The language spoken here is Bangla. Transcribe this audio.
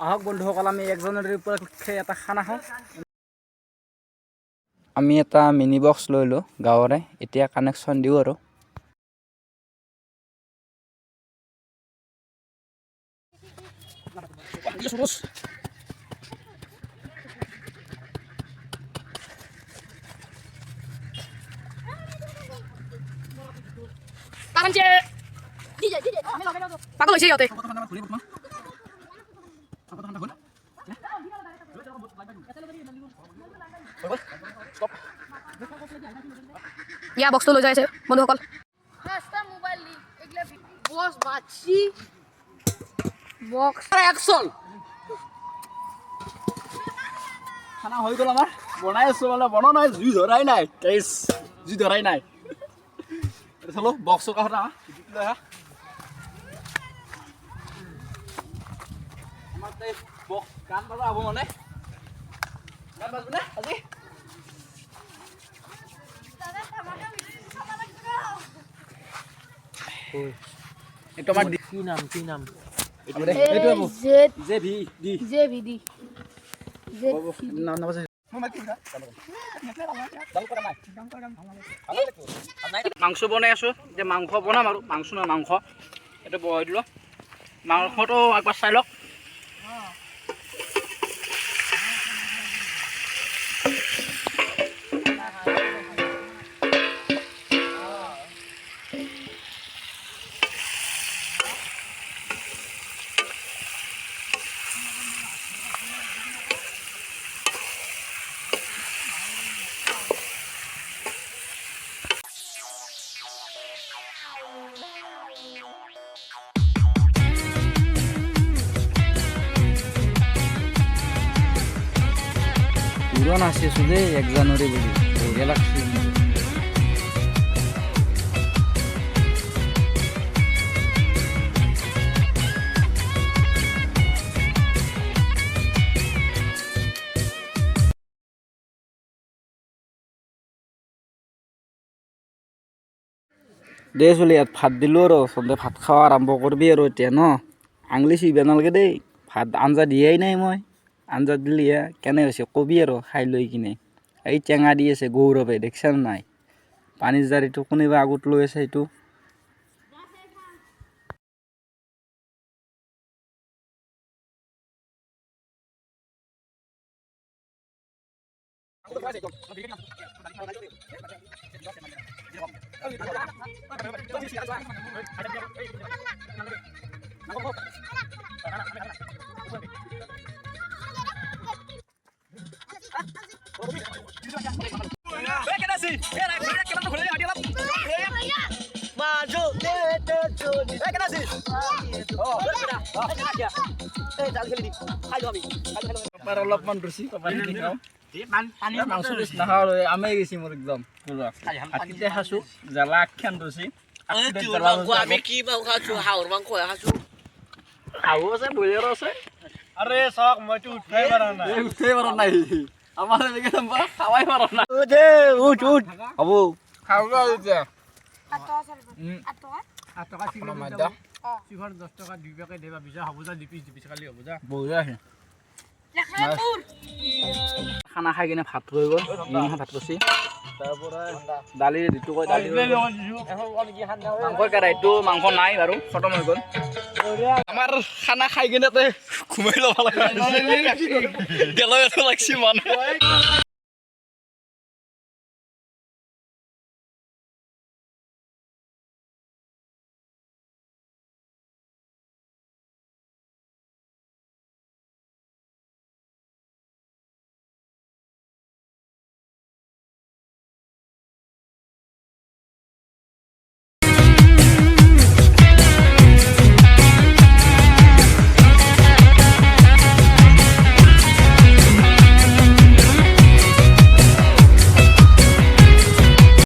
আহক বন্ধুসকল আমি এক জানুৱাৰীৰ উপলক্ষে এটা খানা খাওঁ। আমি এটা মিনি বক্স লৈলোঁ গাঁৱৰে এতিয়া কানেকশ্যন দিওঁ আৰু। পাগল হৈছে সিহঁতে। ইয়া বক্সটো লৈ যাই আছে বন্ধুসকল। পাঁচটা মোবাইল নি এগুলা বস বাচ্চি বক্স অ্যাকশন খানা হৈ গ'ল আমাৰ। বনাই আছোঁ মানে বনোৱা নাই জুই ধৰাই নাই। জুই ধৰাই নাই। চালোঁ বক্সৰ কাষত আহা। গান মানে। গান বাজব নে আজি? এইটো কি নাম কি নাম? ডি আছে মাংস বনাই আছোঁ। এতিয়া মাংস বনাম আৰু। মাংস নহয় মাংস। এইটো বহাই দিলোঁ। মাংসটো একবাৰ চাই লওক। Oh. আছি আছোঁ দেই এক জানুৱাৰী বুলি। দে চলি ইয়াত ভাত দিলোঁ আৰু চবে ভাত খোৱা আৰম্ভ কৰিবি আৰু এতিয়া ন? আঙুলি চুইব নালাগে দেই। ভাত আঞ্জা দিয়াই নাই মই। আঞ্জা দিলিহে কেনে হৈছে? কবি আৰু খাই লৈ কিনে। এই টেঙা দি আছে গৌৰৱে দেখিছা নে নাই? পানীৰ জাৰিটো কোনোবা আগত লৈ আছে সেইটো পাপাৰ অলপমান ৰুচি পাপাৰ দি। খাওঁ মাংস বেছি। নাখাওঁ আৰু গেছি মোৰ একদম। পুৰা। ভাতকেইটা খাইছোঁ জ্বালা আখ্যান ৰুচি আমি কি মাংস খাইছো হাঁহৰ মাংস খাইছো খাব আছে বইলাৰো আছে। আৰে চাওক মইতো উঠাই পাৰা নাই। এই পৰা নাই। আমাৰ এনেকৈ খাৱাই পৰা নাই। উঠ উঠ হ'ব। খাওঁ এতিয়া। আঠ টকা চিঙৰ দহ টকা দুই পেকেট দিবা। বিজা হ'ব যা দুই দুই কালি হ'ব যা। বঢ়িয়া আছে খানা খাই কিনে ভাত হৈ গ'ল ভাত তাৰপৰা দালি যিটো কয় দালি মাংসৰ কেৰাহীটো মাংস নাই বাৰু খতম হৈ গ'ল। আমাৰ খানা খাই কিনে ঘুমাই ল'ব লাগে লাগছি মানুহ।